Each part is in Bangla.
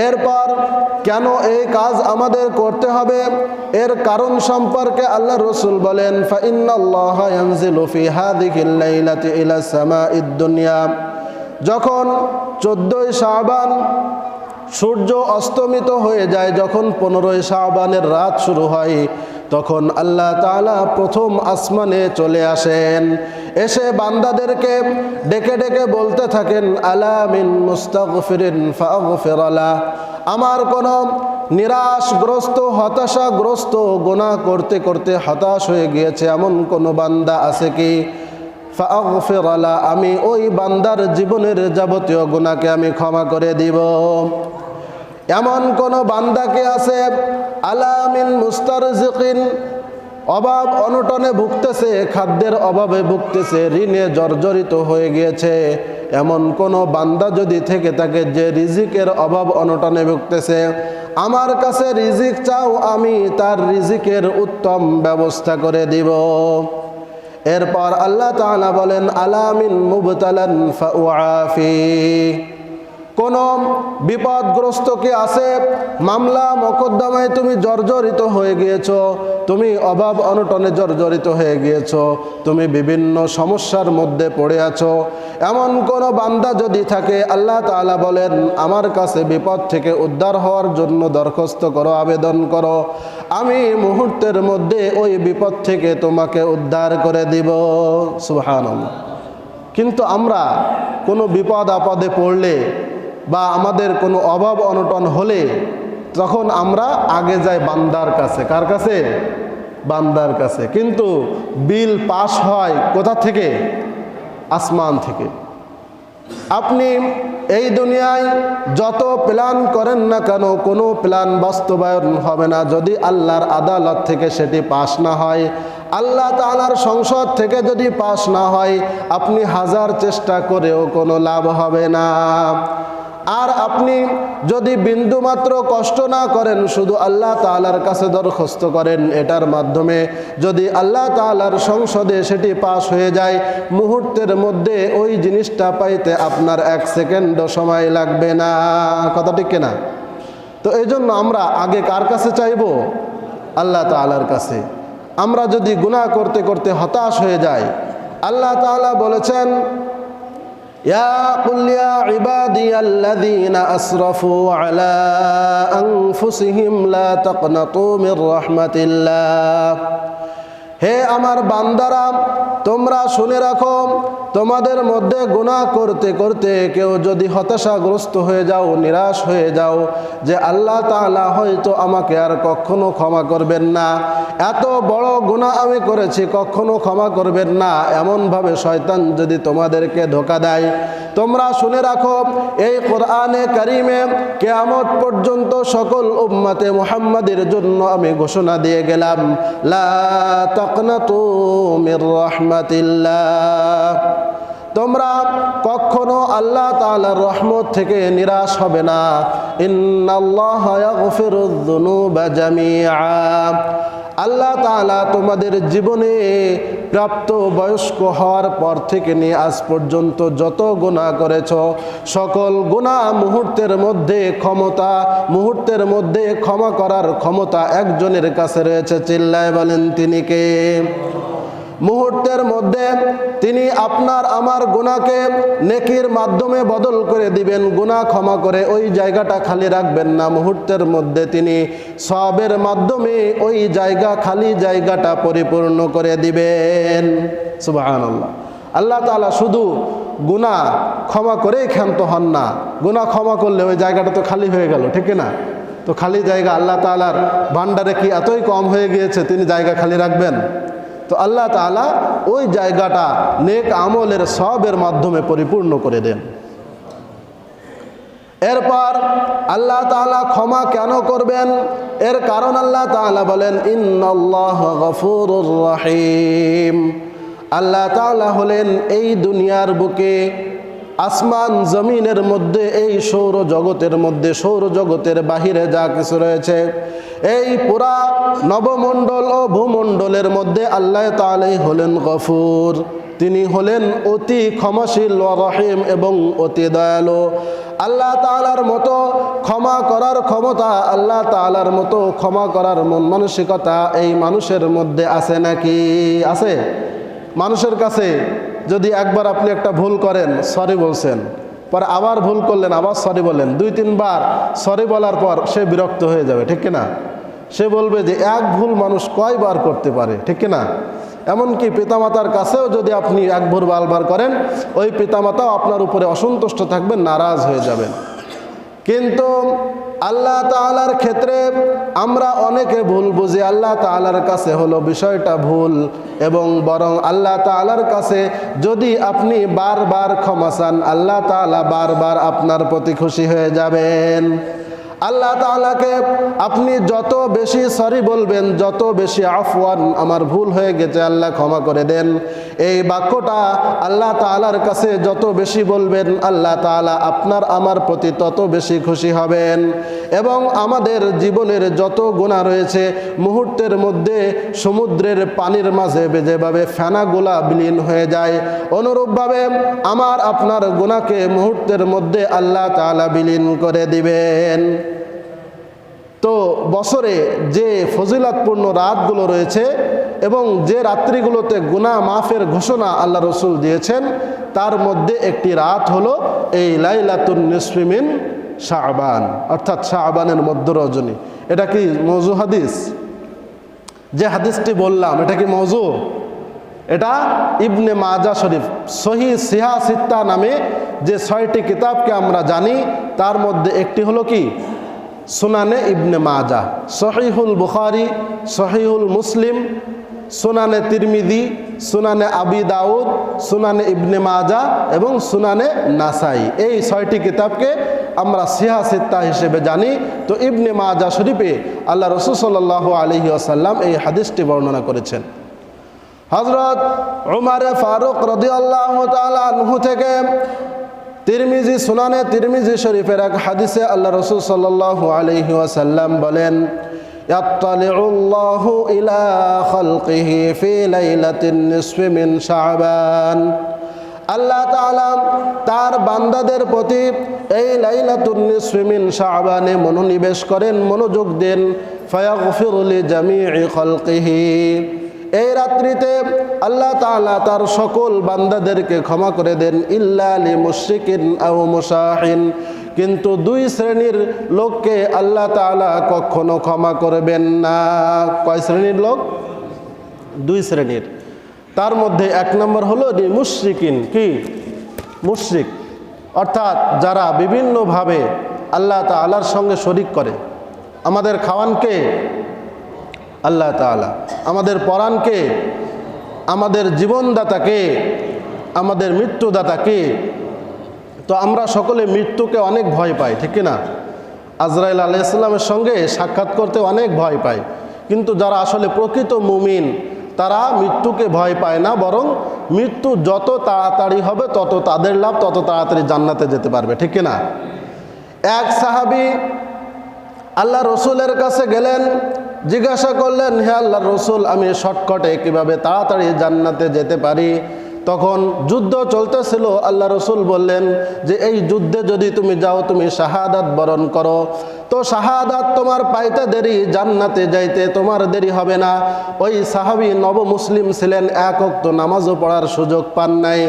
এরপর কেন এই কাজ আমাদের করতে হবে? এর কারণ সম্পর্কে আল্লাহ রসুল বলেন যখন চোদ্দই শাবান সূর্য অস্তমিত হয়ে যায় যখন পনেরোই শাবানের রাত শুরু হয়, তখন আল্লাহ তাআলা প্রথম আসমানে চলে আসেন। এসে বান্দাদেরকে ডেকে ডেকে বলতে থাকেন আলামিন মুস্তাগফিরিন ফাগফিরালা। আমার কোনো নিরাশগ্রস্ত, হতাশাগ্রস্ত গোনা করতে করতে হতাশ হয়ে গিয়েছে, এমন কোনো বান্দা আছে কি? ফাগফিরালা, আমি ওই বান্দার জীবনের যাবতীয় গুণাকে আমি ক্ষমা করে দিব। এমন কোন বান্দাকে আছে? আলামিন মুস্তারজিকিন। অভাব অনটনে ভুগতেছে, খাদ্যের অভাবে ভুগতেছে, ঋণে জর্জরিত হয়ে গিয়েছে। এমন কোন বান্দা যদি থেকে থাকে যে রিজিকের অভাব অনটনে ভুগতেছে, আমার কাছে রিজিক চাও, আমি তার রিজিকের উত্তম ব্যবস্থা করে দিব। এরপর আল্লাহ তাআলা বলেন, আলামিন মুবতালান ফাউআফি। কোন বিপদগ্রস্ত কি আছে? মামলা মকদ্দমায় তুমি জর্জরিত হয়ে গিয়েছ। তুমি অভাব অনটনে জর্জরিত হয়ে গিয়েছ। তুমি বিভিন্ন সমস্যার মধ্যে পড়ে আছো। এমন কোন বান্দা যদি থাকে, আল্লাহ তাআলা বলেন, আমার কাছে বিপদ থেকে উদ্ধার হওয়ার জন্য দরখাস্ত করো, আবেদন করো। আমি মুহূর্তের মধ্যে ওই বিপদ থেকে তোমাকে উদ্ধার করে দিব। সুবহানাল্লাহ। কিন্তু আমরা কোনো বিপদ আপদে পড়লে বা আমাদের কোনো অভাব অনটন হলে তখন আমরা আগে যাই বান্দার কাছে। কার কাছে? বান্দার কাছে। কিন্তু বিল পাশ হয় কোথা থেকে? আসমান থেকে। আপনি এই দুনিয়ায় যত প্ল্যান করেন না কেন, কোনো প্ল্যান বাস্তবায়ন হবে না। যদি আল্লাহর আদালত থেকে সেটি পাশ না হয়, আল্লাহ তালার সংসদ থেকে যদি পাশ না হয়, আপনি হাজার চেষ্টা করেও কোনো লাভ হবে না। আর আপনি যদি বিন্দুমাত্র কষ্ট না করেন, শুধু আল্লাহ তালার কাছে দরখাস্ত করেন, এটার মাধ্যমে যদি আল্লাহ তালার সংসদে সেটি পাশ হয়ে যায়, মুহূর্তের মধ্যে ওই জিনিসটা পাইতে আপনার এক সেকেন্ডও সময় লাগবে না। কথা ঠিক কিনা? তো এই জন্য আমরা আগে কার কাছে চাইব? আল্লাহ তালার কাছে। আমরা যদি গুনাহ করতে করতে হতাশ হয়ে যাই, আল্লাহ তাআলা বলেছেন يا قل يا عبادي الذين أسرفوا على أنفسهم لا تقنطوا من رحمة الله. হে আমার বান্দারা, তোমরা শুনে রাখো, তোমাদের মধ্যে গুনাহ করতে করতে কেউ যদি হতাশাগ্রস্ত হয়ে যাও, নিরাশ হয়ে যাও, যে আল্লাহ তাআলা হয়তো আমাকে আর কখনো ক্ষমা করবেন না। এত বড় গুনাহ আমি করেছি, কখনো ক্ষমা করবেন না। এমনভাবে শয়তান যদি তোমাদেরকে ধোকা দেয়। তোমরা শুনে রাখো, এই কোরআনে কারিমে কেয়ামত পর্যন্ত সকল উম্মাতে মুহাম্মাদের জন্য আমি ঘোষণা দিয়ে গেলাম, লা تقنطوا من رحمة الله. তোমরা কখনো আল্লাহ তাআলার রহমত থেকে নিরাশ হবে না। আল্লাহ তাআলা তোমাদের জীবনে প্রাপ্ত বয়স্ক হওয়ার পর থেকে নিয়ে আজ পর্যন্ত যত গুনাহ করেছ, সকল গুনাহ মুহূর্তের মধ্যে ক্ষমতা, মুহূর্তের মধ্যে ক্ষমা করার ক্ষমতা একজনের কাছে রয়েছে, চিল্লায় বলেন তিনি কে? মুহূর্তের মধ্যে তিনি আপনার আমার গুণাকে নেকির মাধ্যমে বদল করে দিবেন গুণা ক্ষমা করে ওই জায়গাটা খালি রাখবেন না। মুহূর্তের মধ্যে তিনি সবের মাধ্যমে ওই জায়গা, খালি জায়গাটা পরিপূর্ণ করে দিবেন। সুবাহ আল্লাহ তালা শুধু গুণা ক্ষমা করেই ক্ষান্ত হন না। গুণা ক্ষমা করলে ওই জায়গাটা তো খালি হয়ে গেল, ঠিক না? তো খালি জায়গা আল্লাহ তালার ভান্ডারে কি এতই কম হয়ে গিয়েছে, তিনি জায়গা খালি রাখবেন? তো আল্লাহ তালা ওই জায়গাটা নেক আমলের সবের মাধ্যমে পরিপূর্ণ করে দেন। এরপর আল্লাহ তালা ক্ষমা কেন করবেন? এর কারণ আল্লাহ তালা বলেন রহিম। আল্লাহ তালা হলেন এই দুনিয়ার বুকে আসমান জমিনের মধ্যে, এই সৌর জগতের মধ্যে সৌর জগতের বাহিরে যা কিছু রয়েছে, এই পুরা নবমণ্ডল ও ভূমণ্ডলের মধ্যে আল্লাহ তালাই হলেন গফুর। তিনি হলেন অতি ক্ষমাশীল রহিম এবং অতি দয়ালু। আল্লাহ তালার মতো ক্ষমা করার ক্ষমতা, আল্লাহ তালার মতো ক্ষমা করার মন মানসিকতা এই মানুষের মধ্যে আছে নাকি? আছে? মানুষের কাছে যদি একবার আপনি একটা ভুল করেন সরি বলছেন। পরে আবার ভুল করলেন, আবার সরি বলেন দুই, তিনবার সরি বলার পর সে বিরক্ত হয়ে যাবে, ঠিক না সে বলবে যে এক ভুল মানুষ কয়বার করতে পারে, ঠিক না এমনকি পিতামাতার কাছেও যদি আপনি এক ভুল বারবার করেন, ওই পিতামাতাও আপনার উপরে অসন্তুষ্ট থাকবেন নারাজ হয়ে যাবেন। কিন্তু আল্লাহ তালার ক্ষেত্রে আমরা অনেকে ভুল বুঝি। আল্লাহ তালার কাছে হলো বিষয়টা ভুল এবং বরং আল্লাহ তালার কাছে যদি আপনি বারবার ক্ষমা চান, আল্লাহ তালা বারবার আপনার প্রতি খুশি হয়ে যাবেন। আল্লাহ তাআলাকে আপনি যত বেশি সরি বলবেন, যত বেশি আফওয়ান আমার ভুল হয়ে গেছে, আল্লাহ ক্ষমা করে দেন। এই বাক্যটা আল্লাহ তাআলার কাছে যত বেশি বলবেন, আল্লাহ তাআলা আপনার, আমার প্রতি তত বেশি খুশি হবেন। এবং আমাদের জীবনের যত গুণা রয়েছে, মুহূর্তের মধ্যে সমুদ্রের পানির মাঝে যেভাবে ফেনাগুলা বিলীন হয়ে যায়, অনুরূপভাবে আমার, আপনার গুণাকে মুহূর্তের মধ্যে আল্লাহ তাআলা বিলীন করে দিবেন। তো বছরে যে ফজিলাতপূর্ণ রাতগুলো রয়েছে এবং যে রাত্রিগুলোতে গুনাহ মাফের ঘোষণা আল্লাহ রসুল দিয়েছেন, তার মধ্যে একটি রাত হলো এই লাইলাতুন নিসফিমিন শাহবান অর্থাৎ শাহবানের মধ্য রজনী। এটা কি মৌজু হাদিস? যে হাদিসটি বললাম, এটা কি মৌজু এটা ইবনে মাজা শরীফ সহি সিহা সিত্তা নামে যে ছয়টি কিতাবকে আমরা জানি, তার মধ্যে একটি হলো কি? সুনানে ইবনে মাজা, সহিহুল বুখারি, সহিহুল মুসলিম, সুনানে তিরমিদি সুনানে আবি দাউদ, সুনানে ইবনে মাজা এবং সুনানে নাসাই। এই ছয়টি কিতাবকে আমরা সিহা সিত্তা হিসেবে জানি। তো ইবনে মাজা শরীফে আল্লাহ রসুল সাল্লাহ আলহি আসাল্লাম এই হাদিসটি বর্ণনা করেছেন। হজরত উমারে ফারুক রদি আল্লাহ থেকে তিরমিজি সুনানে তিরমিজি শরীফের এক হাদিসে আল্লাহ রসুল সাল্লাহ আলহি ওয়াসাল্লাম বলেন يطلع الله إلى خلقه في ليلة النصف من شعبان আল্লাহ তাআলা তার বান্দাদের প্রতি এই লাইলাতুন নিসফি মিন শাবানে মনোনিবেশ করেন মনোযোগ দেন ফায়াগফিরু লিজামিই খালকিহি এই রাত্রিতে আল্লাহ তাআলা তার সকল বান্দাদেরকে ক্ষমা করে দেন, ইল্লা লি মুশরিকিন আও মুসাহিন কিন্তু দুই শ্রেণির লোককে আল্লাহ তাআলা কখনো ক্ষমা করবেন না। কয় শ্রেণির লোক? দুই শ্রেণির। তার মধ্যে এক নম্বর হলো মুশরিকিন, কি? মুশরিক। অর্থাৎ যারা বিভিন্নভাবে আল্লাহ তাআলার সঙ্গে শরিক করে। আমাদের খাওয়ানকে আল্লাহ তাআলা। আমাদের পরাণকে, আমাদের জীবনদাতাকে, আমাদের মৃত্যুদাতাকে, তো আমরা সকলে মৃত্যুকে অনেক ভয় পাই, ঠিক না? আজরাইল আলাইসাল্লামের সঙ্গে সাক্ষাৎ করতে অনেক ভয় পাই কিন্তু যারা আসলে প্রকৃত মুমিন, তারা মৃত্যুকে ভয় পায় না, বরং মৃত্যু যত তাড়াতাড়ি হবে, তত তাদের লাভ, তত তাড়াতাড়ি জান্নাতে যেতে পারবে, ঠিক না? এক সাহাবি আল্লাহ রসুলের কাছে গেলেন জিজ্ঞাসা করলেন, হে আল্লাহ রসুল, আমি শর্টকটে কীভাবে তাড়াতাড়ি জান্নাতে যেতে পারি? তখন যুদ্ধ চলতেছিল। আল্লাহ রসুল বললেন যে, এই যুদ্ধে যদি তুমি যাও, তুমি শাহাদাত বরণ করো। তো শাহাদাত তোমার পাইতে দেরি, জান্নাতে যাইতে তোমার দেরি হবে না। ওই সাহাবি নব মুসলিম ছিলেন, এক অক্ত নামাজও পড়ার সুযোগ পান নাই।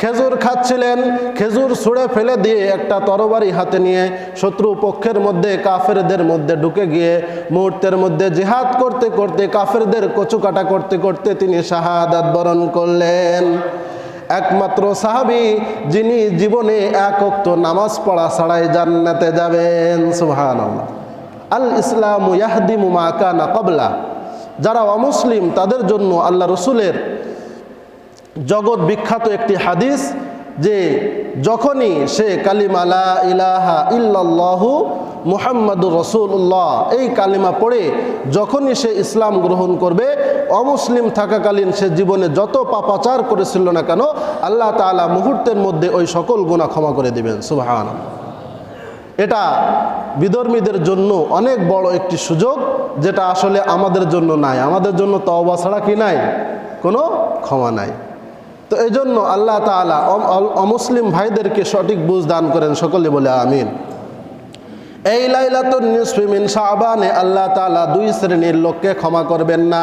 খেজুর খাচ্ছিলেন, খেজুর ছুঁড়ে ফেলে দিয়ে একটা তরবারি হাতে নিয়ে শত্রু পক্ষের মধ্যে, কাফেরদের মধ্যে ঢুকে গিয়ে মুহূর্তের মধ্যে জেহাদ করতে করতে, কাফেরদের কচুকাটা করতে করতে তিনি শাহাদাত বরণ করলেন। একমাত্র সাহাবি যিনি জীবনে এক অক্ত নামাজ পড়া ছাড়াই জান্নাতে যাবেন সুহান আল ইসলাম ইয়াহদিমু কানা কবলা যারা অমুসলিম, তাদের জন্য আল্লাহ রসুলের জগৎ বিখ্যাত একটি হাদিস যে যখনই সে কালিমালা ইলাহা ইল্লাল্লাহু মুহাম্মাদুর রসুল্লাহ এই কালিমা পড়ে যখনই সে ইসলাম গ্রহণ করবে, অমুসলিম থাকাকালীন সে জীবনে যত পাপাচার করেছিল না কেন, আল্লাহ তাআলা মুহূর্তের মধ্যে ওই সকল গুণা ক্ষমা করে দিবেন সুবাহান এটা বিধর্মীদের জন্য অনেক বড় একটি সুযোগ, যেটা আসলে আমাদের জন্য নাই। আমাদের জন্য তওবা ছাড়া কি নাই? কোনো ক্ষমা নাই। তো এই জন্য আল্লাহ তালা অমুসলিম ভাইদেরকে সঠিক বুঝ দান করেন, সকলে বলে আমিন। এই লাইলাতুন নিসফি মিন শাবানে আল্লাহ তাআলা দুই শ্রেণির লোককে ক্ষমা করবেন না।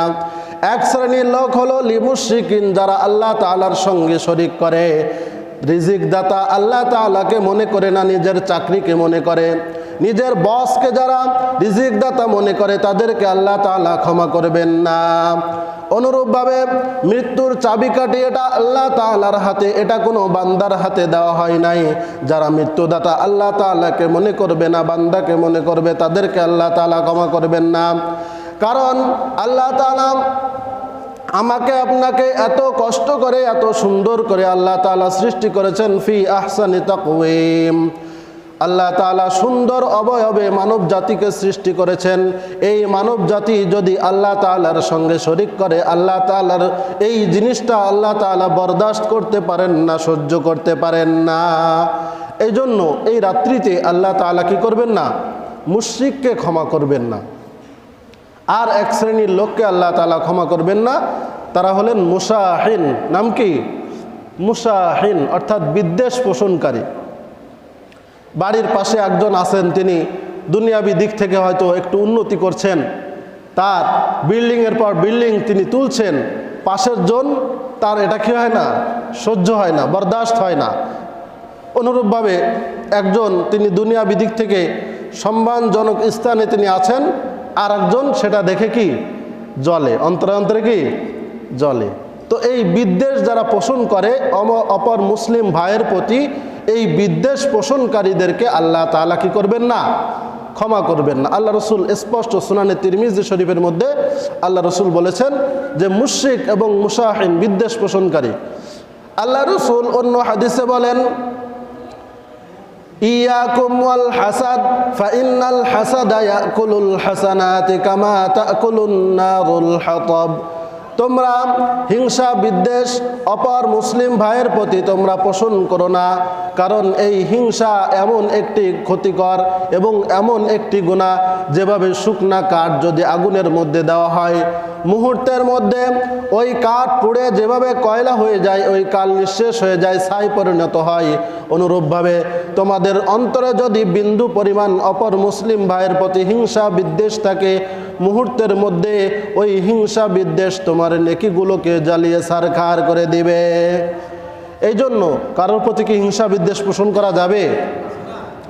এক শ্রেণির লোক হলো লিমুশরিকিন, যারা আল্লাহ তাআলার সঙ্গে শরিক করে। রিজিক দাতা আল্লাহ তাআলাকে মনে করে না, নিজের চাকরিকে মনে করে। নিজের বসকে যারা রিজিক দাতা মনে করে, তাদেরকে আল্লাহ তাআলা ক্ষমা করবেন না। অনুরূপভাবে মৃত্যুর চাবিকাঠি এটা আল্লাহ তাআলার হাতে, এটা কোনো বান্দার হাতে দেওয়া হয় নাই। যারা মৃত্যুদাতা আল্লাহ তাআলাকে মনে করবে না, বান্দাকে মনে করবে, তাদেরকে আল্লাহ তাআলা ক্ষমা করবেন না। কারণ আল্লাহ তাআলা আমাকে, আপনাকে এত কষ্ট করে, এত সুন্দর করে আল্লাহ তাআলা সৃষ্টি করেছেন, ফি আহসানি তাকওয়িম। আল্লাহ তাআলা সুন্দর অবয়বে মানব জাতিকে সৃষ্টি করেছেন। এই মানব জাতি যদি আল্লাহ তাআলার সঙ্গে শরিক করে, আল্লাহ তাআলার এই জিনিসটা আল্লাহ তাআলা বরদাস্ত করতে পারেন না, সহ্য করতে পারেন না। এই জন্য এই রাত্রিতে আল্লাহ তাআলা কি করবেন না? মুশরিককে ক্ষমা করবেন না। আর এক শ্রেণির লোককে আল্লাহ তাআলা ক্ষমা করবেন না। তারা হলেন মুসাহিন। নাম কি? মুসাহিন, অর্থাৎ বিদ্বেষ পোষণকারী। বাড়ির পাশে একজন আছেন, তিনি দুনিয়াবি দিক থেকে হয়তো একটু উন্নতি করছেন। তার বিল্ডিংয়ের পর বিল্ডিং তিনি তুলছেন। পাশের জন, তার এটা কি হয় না? সহ্য হয় না, বরদাস্ত হয় না। অনুরূপভাবে একজন তিনি দুনিয়াবি দিক থেকে সম্মানজনক স্থানে তিনি আছেন আর একজন সেটা দেখে কি? জলে অন্তরে অন্তরে কি? জলে তো এই বিদ্বেষ যারা পোষণ করে অপর মুসলিম ভাইয়ের প্রতি এই বিদ্বেষ পোষণকারীদেরকে আল্লাহ তাআলা কি করবেন না? ক্ষমা করবেন না। আল্লাহ রসুল স্পষ্ট সুনানে তিরমিজি শরীফের মধ্যে আল্লাহ রসুল বলেছেন যে মুশরিক এবং মুসাহিন বিদ্বেষ পোষণকারী। আল্লাহ রসুল অন্য হাদিসে বলেন, ইয়াকুম ওয়াল হাসাদ কামা নারুল তোমরা হিংসা, বিদ্বেষ, অপর মুসলিম ভাইয়ের প্রতি তোমরা পোষণ করো না, কারণ এই হিংসা এমন একটি ক্ষতিকর এবং এমন একটি গুণা যেভাবে শুকনা কাঠ যদি আগুনের মধ্যে দেওয়া হয়। মুহূর্তের মধ্যে ওই কাঠ পুড়ে যেভাবে কয়লা হয়ে যায়, ওই কাল নিঃশেষ হয়ে যায়, ছাই পরিণত হয়। অনুরূপভাবে তোমাদের অন্তরে যদি বিন্দু পরিমাণ অপর মুসলিম ভাইয়ের প্রতি হিংসা, বিদ্বেষ থাকে মুহূর্তের মধ্যে ওই হিংসা বিদ্বেষ তোমার নেকিগুলোকে জ্বালিয়ে সারখার করে দিবে। এই জন্য কারোর প্রতি কি হিংসা বিদ্বেষ পোষণ করা যাবে?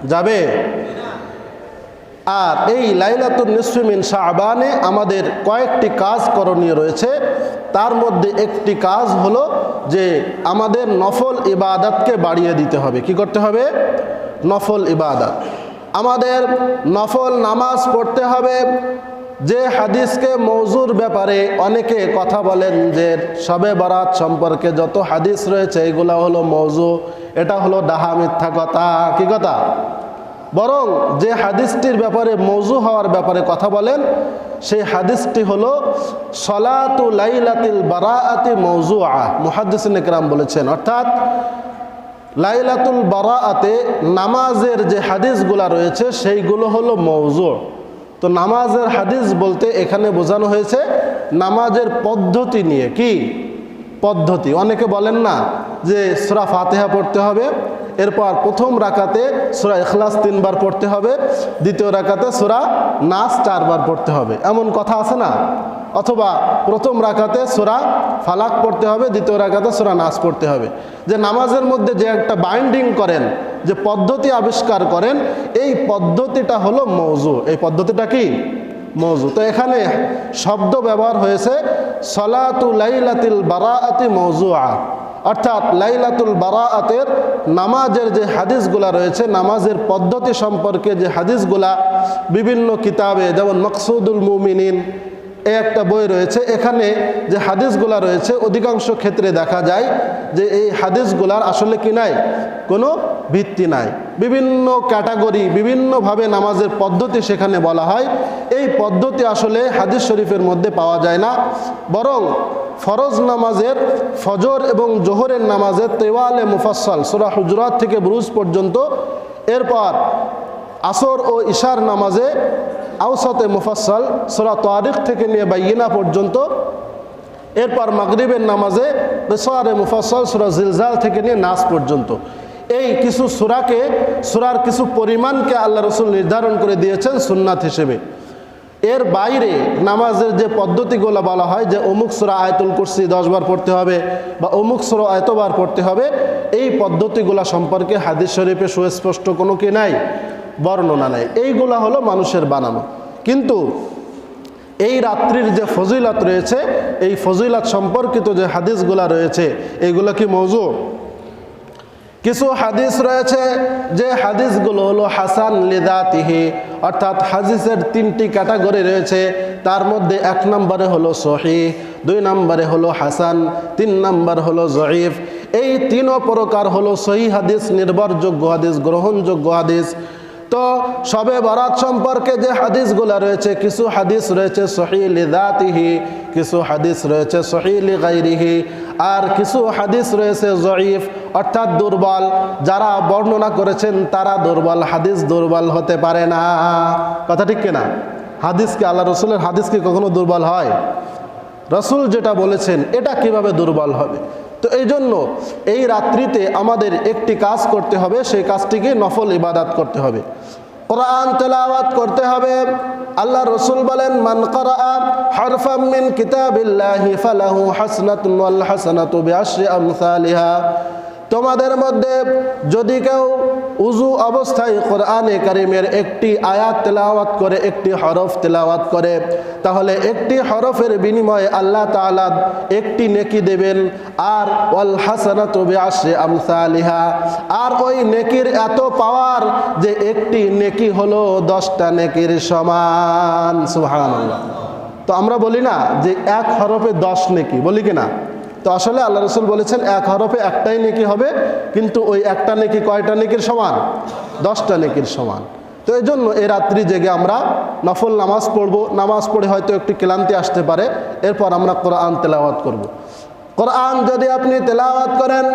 যাবে। আর এই লাইলাতুল নিসফিমিন শাহবানে আমাদের কয়েকটি কাজ করণীয় রয়েছে। তার মধ্যে একটি কাজ হলো যে আমাদের নফল ইবাদতকে বাড়িয়ে দিতে হবে। কি করতে হবে? নফল ইবাদত। আমাদের নফল নামাজ পড়তে হবে। যে হাদিসকে মৌজুর ব্যাপারে অনেকে কথা বলেন যে সবে বরাত সম্পর্কে যত হাদিস রয়েছে, এগুলো হলো মৌজু, এটা হলো ডাহা মিথ্যা কথা। কি কথা? বরং যে হাদিসটির ব্যাপারে মৌজু হওয়ার ব্যাপারে কথা বলেন, সেই হাদিসটি হলো, সলাতু লাইলাতিল বারাআতি মৌজু আ মুহাদ্দিসিন একরাম বলেছেন, অর্থাৎ লাইলাতুল বারাআতে নামাজের যে হাদিসগুলা রয়েছে, সেইগুলো হলো মৌজু। তো নামাজের হাদিস বলতে এখানে বোঝানো হয়েছে নামাজের পদ্ধতি নিয়ে। কি? পদ্ধতি। অনেকে বলেন না যে সুরা ফাতেহা পড়তে হবে, এরপর প্রথম রাকাতে সুরা এখলাস তিনবার পড়তে হবে, দ্বিতীয় রাকাতে সুরা নাচ চারবার পড়তে হবে। এমন কথা আছে না? অথবা প্রথম রাকাতে সোরা ফালাক পড়তে হবে, দ্বিতীয় রাকাতে সোরা নাচ পড়তে হবে। যে নামাজের মধ্যে যে একটা বাইন্ডিং করেন, যে পদ্ধতি আবিষ্কার করেন, এই পদ্ধতিটা হলো মৌজু। এই পদ্ধতিটা কি? মৌজু। তো এখানে শব্দ ব্যবহার হয়েছে, সলাতু লাইলাতিল বারাআতি মৌজুআ। অর্থাৎ লাইলাতুল বারাআতের নামাজের যে হাদিসগুলা রয়েছে, নামাজের পদ্ধতি সম্পর্কে যে হাদিসগুলা বিভিন্ন কিতাবে, যেমন মকসুদুল মুমিনিন এই একটা বই রয়েছে। এখানে যে হাদিসগুলা রয়েছে, অধিকাংশ ক্ষেত্রে দেখা যায় যে এই হাদিসগুলার আসলে কি নাই? কোনো ভিত্তি নাই। বিভিন্ন ক্যাটাগরি, বিভিন্নভাবে নামাজের পদ্ধতি সেখানে বলা হয়। এই পদ্ধতি আসলে হাদিস শরীফের মধ্যে পাওয়া যায় না। বরং ফরজ নামাজের, ফজর এবং জোহরের নামাজের তেওয়ালে মুফাসল সুরা হুজরাত থেকে ব্রুজ পর্যন্ত এরপর আসর ও ইশার নামাজে আউসতে মুফাসল সুরা তারিখ থেকে নিয়ে বাইনা পর্যন্ত। এরপর মাগরিবের নামাজে রেসোয়ারে মুফাসল সুরা জিলজাল থেকে নিয়ে নাস পর্যন্ত। এই কিছু সুরাকে, সুরার কিছু পরিমাণকে আল্লাহ রসুল নির্ধারণ করে দিয়েছেন সুন্নাত হিসেবে। এর বাইরে নামাজের যে পদ্ধতিগুলো বলা হয় যে অমুক সুরা আয়তুল কুরসি দশবার পড়তে হবে বা অমুক সুরা এতবার পড়তে হবে, এই পদ্ধতিগুলো সম্পর্কে হাদিস শরীফে সুস্পষ্ট কোনো কি নাই। বর্ণনা নেয় এইগুলা হলো মানুষের বানানো। কিন্তু এই রাত্রির যে ফজিলত রয়েছে, এই ফজিলত সম্পর্কিত যে হাদিসগুলা রয়েছে এইগুলো কি মৌজু? কিছু হাদিস রয়েছে যে হাদিসগুলো হলো হাসান লিদাতিহি, অর্থাৎ হাদিসের তিনটি ক্যাটাগরি রয়েছে। তার মধ্যে এক নম্বরে হলো সহি দুই নম্বরে হলো হাসান, তিন নম্বর হলো জয়ীফ। এই তিনও প্রকার হলো সহি হাদিস, নির্ভরযোগ্য হাদিস, গ্রহণযোগ্য হাদিস। তো সবে বরাত সম্পর্কে যে হাদিসগুলো রয়েছে, কিছু হাদিস রয়েছে সহিলি দাতিহি, কিছু হাদিস রয়েছে সহিলি গাইরিহি আর কিছু হাদিস রয়েছে জয়ীফ, অর্থাৎ দুর্বল। যারা বর্ণনা করেছেন, তারা দুর্বল, হাদিস দুর্বল হতে পারে না। কথা ঠিক কিনা? হাদিসকে আল্লাহ রসুলের হাদিসকে কখনো দুর্বল হয়? রসুল যেটা বলেছেন, এটা কীভাবে দুর্বল হবে? তো এই জন্য এই রাত্রিতে আমাদের একটি কাজ করতে হবে, সেই কাজটিকে নফল ইবাদাত করতে হবে। কোরআন তেলাওয়াত করতে হবে। আল্লাহ রসুল বলেন, মান করা হরফাম মিন কিতাবিল্লাহি ফালাহু হাসনাতুন ওয়াল হাসানাতু বিআশরি আমসালিহা। তোমাদের মধ্যে যদি কেউ উজু অবস্থায় কোরআনে কারিমের একটি আয়াত তেলাওয়াত করে, একটি হরফ তেলাওয়াত করে, তাহলে একটি হরফের বিনিময়ে আল্লাহ তাআলা একটি নেকি দেবেন, আর ওয়াল হাসানাতু বিআশরি আমসালিহা, আর ওই নেকির এত পাওয়ার যে একটি নেকি হলো দশটা নেকির সমান। সুহান তো আমরা বলি না যে এক হরফে দশ নেকি, বলি কিনা না? তো আসলে আল্লাহ রসুল বলেছেন, এক হরফে একটাই নেকি হবে, কিন্তু ওই একটা নেকি কয়টা নেকির সমান? দশটা নেকির সমান। তো এই জন্য এই রাত্রি জেগে আমরা নফল নামাজ পড়ব। নামাজ পড়ে হয়তো একটু ক্লান্তি আসতে পারে। এরপর আমরা কোরআন তেলাওয়াত করব। কোরআন যদি আপনি তেলাওয়াত করেন,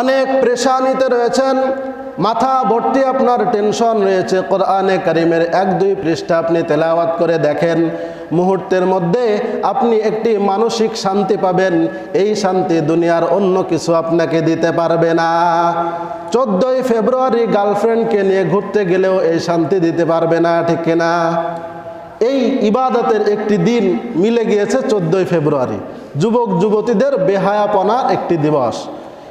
অনেক প্রেশানিতে রয়েছেন মাথা ভর্তি আপনার টেনশন রয়েছে, কোরআনে কারিমের এক, দুই পৃষ্ঠা আপনি তেলাওয়াত করে দেখেন। মুহূর্তের মধ্যে আপনি একটি মানসিক শান্তি পাবেন, এই শান্তি দুনিয়ার অন্য কিছু আপনাকে দিতে পারবে না। চোদ্দোই ফেব্রুয়ারি গার্লফ্রেন্ডকে নিয়ে ঘুরতে গেলেও এই শান্তি দিতে পারবে না, ঠিক না এই ইবাদতের একটি দিন মিলে গিয়েছে চোদ্দোই ফেব্রুয়ারি। যুবক যুবতীদের বেহায়াপনার একটি দিবস।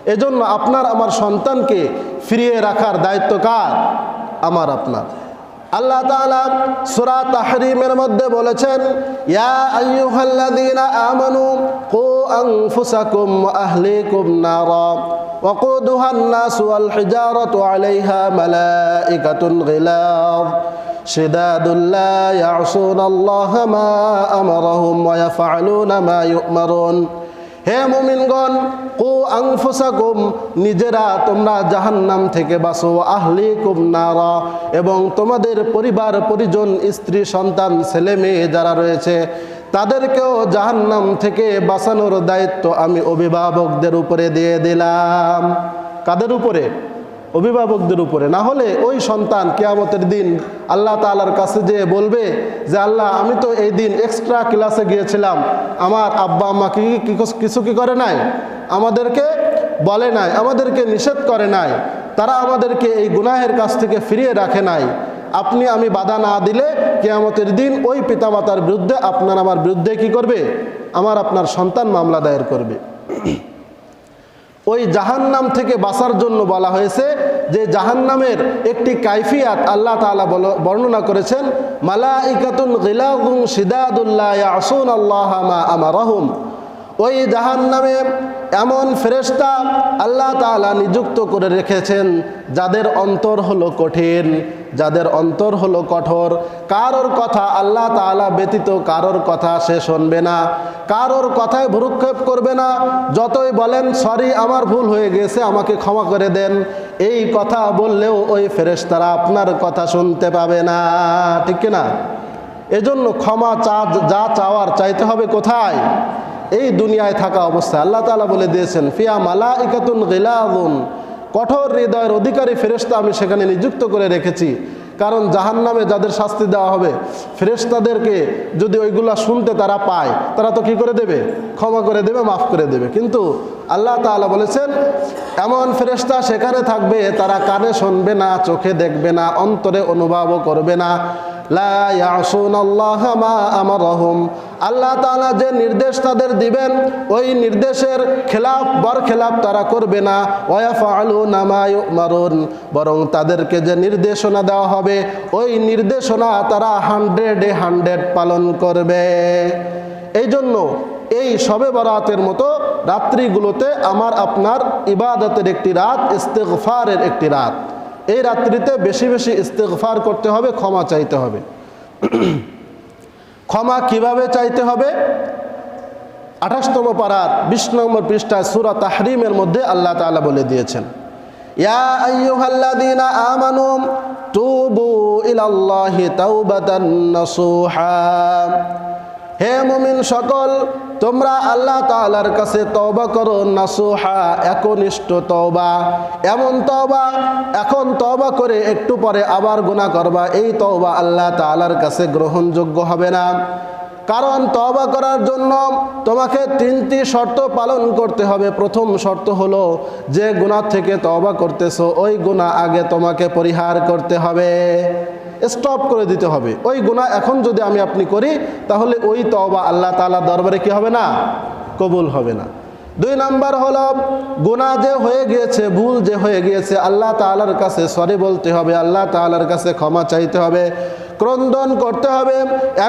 এজন্য আপনার আমার সন্তানকে ফিরিয়ে রাখার দায়িত্ব কার আমার আপনার আল্লাহ তাআলা সূরা তাহরিমের মধ্যে বলেছেন ইয়া আইয়ুহাল্লাযীনা আমানু কু আনফুসাকুম ওয়া আহলিকুম নারা وقودها الناس والحجارة عليها ملائكة غلاظ شداد لا يعصون الله ما أمرهم ويفعلون ما يؤمرون হে মোমিনগণ, কো আংফুসা কুম নিজেরা তোমরা জাহান্নাম থেকে বাঁচো আহলি কুম নারা, এবং তোমাদের পরিবার, পরিজন, স্ত্রী, সন্তান, ছেলে মেয়ে যারা রয়েছে, তাদেরকেও জাহান্নাম থেকে বাঁচানোর দায়িত্ব আমি অভিভাবকদের উপরে দিয়ে দিলাম। কাদের উপরে? অভিভাবকদের উপরে। না হলে ওই সন্তান কেয়ামতের দিন আল্লাহ তালার কাছে যেয়ে বলবে যে, আল্লাহ, আমি তো এই দিন এক্সট্রা ক্লাসে গিয়েছিলাম। আমার আব্বা আম্মা কি, কিছু কি করে নাই? আমাদেরকে বলে নাই, আমাদেরকে নিষেধ করে নাই। তারা আমাদেরকে এই গুনাহের কাছ থেকে ফিরিয়ে রাখে নাই। আপনি, আমি বাধা না দিলে কেয়ামতের দিন ওই পিতামাতার বিরুদ্ধে আপনার, আমার বিরুদ্ধে কি করবে? আমার, আপনার সন্তান মামলা দায়ের করবে। ওই জাহান্নাম থেকে বাঁচার জন্য বলা হয়েছে যে জাহান্নামের একটি কাইফিয়াত আল্লাহ তাআলা বর্ণনা করেছেন মালা মালাইকাতুন গিলাগুন সিদাদুল্লাহ আসুন আল্লাহ মা আমারহুম। ওই জাহান্নামে এমন ফেরেশতা আল্লাহ তাআলা নিযুক্ত করে রেখেছেন, যাদের অন্তর হলো কঠিন, যাদের অন্তর হলো কঠোর। কারোর কথা আল্লাহ তাআলা ব্যতীত কারোর কথা সে শুনবে না, কারোর কথায় ভ্রুক্ষেপ করবে না। যতই বলেন, সরি, আমার ভুল হয়ে গেছে, আমাকে ক্ষমা করে দেন। এই কথা বললেও ওই ফেরেশতারা আপনার কথা শুনতে পাবে না। ঠিক না এজন্য ক্ষমা চা, যা চাওয়ার চাইতে হবে কোথায়? এই দুনিয়ায় থাকা অবস্থায় আল্লাহ তালা বলে দিয়েছেন, ফিয়া মালা ইকাতুন গিলাগুন কঠোর হৃদয়ের অধিকারী ফেরেস্তা আমি সেখানে নিযুক্ত করে রেখেছি। কারণ জাহান্নামে যাদের শাস্তি দেওয়া হবে, ফেরেশতাদেরকে যদি ওইগুলা শুনতে তারা পায়, তারা তো কি করে দেবে? ক্ষমা করে দেবে, মাফ করে দেবে। কিন্তু আল্লাহ তাআলা বলেছেন, এমন ফেরেশতা সেখানে থাকবে, তারা কানে শুনবে না, চোখে দেখবে না, অন্তরে অনুভবও করবে না। আল্লাহ তাআলা যে নির্দেশ তাদের দিবেন, ওই নির্দেশের খেলাফ বর খেলাফ তারা করবে না। ওয়াফআলুনা মা ইউমারুন। বরং তাদেরকে যে নির্দেশনা দেওয়া হবে, ওই নির্দেশনা তারা হান্ড্রেডে হান্ড্রেড পালন করবে। এই জন্য এই সবে বরাতের মতো রাত্রিগুলোতে আমার আপনার ইবাদতের একটি রাত, ইস্তেগফারের একটি রাত। এই রাত্রিতে বেশি বেশি ইস্তেগফার করতে হবে, ক্ষমা চাইতে হবে। ক্ষমা কীভাবে চাইতে হবে? আঠাশতম পাড়ার বিশ নম্বর পৃষ্ঠায় সুরা তাহরিমের মধ্যে আল্লাহ তাআলা বলে দিয়েছেন, ইয়া আইয়ুহাল্লাযীনা আমানু তুবু ইলাল্লাহি তাওবাতান নাসুহা। হে মুমিন সকল, তোমরা আল্লাহ তাআলার কাছে তওবা করো, নাসুহা, একনিষ্ঠ তওবা। এমন তওবা, এখন তওবা করে একটু পরে আবার গুনাহ করবা, এই তওবা আল্লাহ তাআলার কাছে গ্রহণযোগ্য হবে না। কারণ তওবা করার জন্য তোমাকে তিনটি শর্ত পালন করতে হবে। প্রথম শর্ত হলো, যে গুনাহ থেকে তওবা করতেছো, ওই গুনাহ আগে তোমাকে পরিহার করতে হবে। স্টপ করে দিতে হবে। ওই গুণা এখন যদি আমি আপনি করি, তাহলে ওই তবা আল্লাহ তালা দরবারে কি হবে না? কবুল হবে না। দুই নাম্বার হল গুণা যে হয়ে গিয়েছে, ভুল যে হয়ে গিয়েছে, আল্লাহ তালার কাছে সরি বলতে হবে, আল্লাহ তালার কাছে ক্ষমা চাইতে হবে। ক্রন্দন করতে হবে,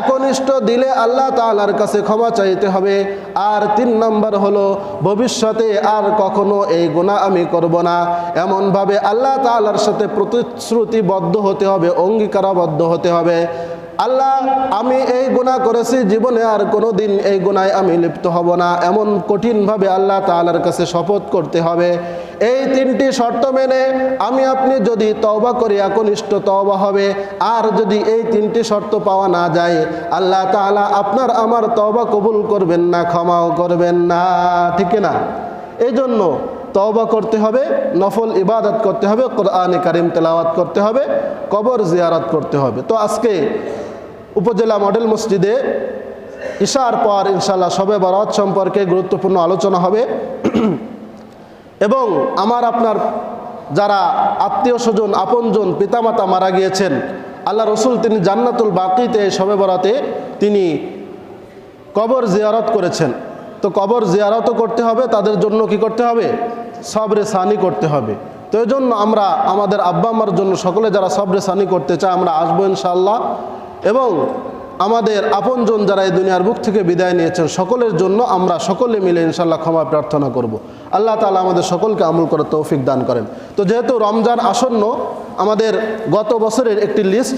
একনিষ্ঠ দিলে আল্লাহ তালার কাছে ক্ষমা চাইতে হবে। আর তিন নম্বর হলো, ভবিষ্যতে আর কখনো এই গুণা আমি করব না। এমনভাবে আল্লাহ তালার সাথে প্রতিশ্রুতিবদ্ধ হতে হবে, অঙ্গীকারাবদ্ধ হতে হবে। আল্লাহ, আমি এই গুনাহ করেছি, জীবনে আর কোনো দিন এই গুনায় আমি লিপ্ত হব না। এমন কঠিনভাবে আল্লাহ তাআলার কাছে শপথ করতে হবে। এই তিনটি শর্ত মেনে আমি আপনি যদি তওবা করি, একনিষ্ঠ তওবা হবে। আর যদি এই তিনটি শর্ত পাওয়া না যায়, আল্লাহ তাআলা আপনার আমার তওবা কবুল করবেন না, ক্ষমাও করবেন না। ঠিক না? এই জন্য তওবা করতে হবে, নফল ইবাদত করতে হবে, কোরআনে কারিম তেলাওয়াত করতে হবে, কবর জিয়ারত করতে হবে। তো আজকে উপজেলা মডেল মসজিদে ইশার পর ইনশাল্লাহ সবে বরাত সম্পর্কে গুরুত্বপূর্ণ আলোচনা হবে। এবং আমার আপনার যারা আত্মীয় স্বজন, আপনজন, পিতামাতা মারা গিয়েছেন, আল্লাহ রসুল তিনি জান্নাতুল বাকিতে সবে বরাতে তিনি কবর জিয়ারত করেছেন। তো কবর জিয়ারতও করতে হবে, তাদের জন্য কি করতে হবে? সবরে সানি করতে হবে। তো এই জন্য আমরা আমাদের আব্বা আম্মার জন্য সকলে যারা সবরে সানি করতে চায়, আমরা আসব ইনশাল্লাহ এবং আমাদের আপনজন যারা এই দুনিয়ার বুক থেকে বিদায় নিয়েছেন, সকলের জন্য আমরা সকলে মিলে ইনশাল্লাহ ক্ষমা প্রার্থনা করব। আল্লাহ তালা আমাদের সকলকে আমল করে তৌফিক দান করেন তো যেহেতু রমজান আসন্ন, আমাদের গত বছরের একটি লিস্ট